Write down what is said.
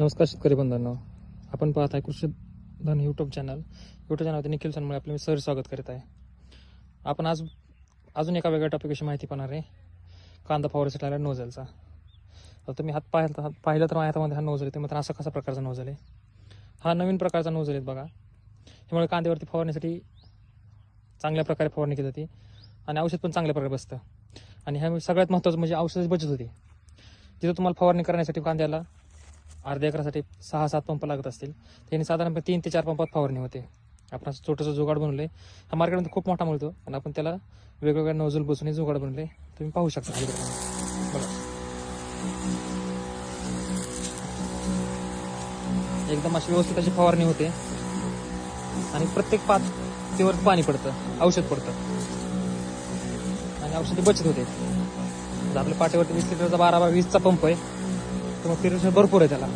नमस्कार शेतकरी बंधूंनो. आपण पाहत आहे कृषी धन यूट्यूब चॅनल यूट्यूब चॅनलवरती निखिल सनमुळे आपलं मी सर स्वागत करीत आहे. आपण आज अजून एका वेगळ्या टॉपिकविषयी माहिती पाहणार आहे. कांदा फवारीसाठी आला नोझलचा. तर तुम्ही हात पाहिलं हात पाहिलं तर माझ्या हातामध्ये हा नोझल आहे. मग मात्र असा कसा प्रकारचा नोझल आहे? हा नवीन प्रकारचा नोझल आहे बघा. त्यामुळे कांद्यावरती फवारण्यासाठी चांगल्या प्रकारे फवारणी केली जाते. आणि औषध पण चांगल्या प्रकारे बसतं. आणि ह्या सगळ्यात महत्त्वाचं म्हणजे औषधाची बचत होती. जिथं तुम्हाला फवारणी करण्यासाठी कांद्याला अर्ध्या एकरासाठी सहा सात पंप लागत असतील. त्यांनी साधारणपणे तीन ते चार पंपात फवारणी होते. आपण असं छोटंसं जुगाड बनवलं आहे हा मार्केटमध्ये खूप मोठा मिळतो आणि आपण त्याला वेगवेगळ्या नोझल बसून हे जुगाड बनवले तुम्ही पाहू शकता खाली बघा. एकदम अशी व्यवस्थित अशी फवारणी होते. आणि प्रत्येक पातीवर पाणी पडतं औषध पडतं. आणि औषधी बचत होते. आपल्या पाठीवरती वीस लिटरचा बारा बा वीसचा पंप आहे तर मग फिरून भरपूर आहे त्याला.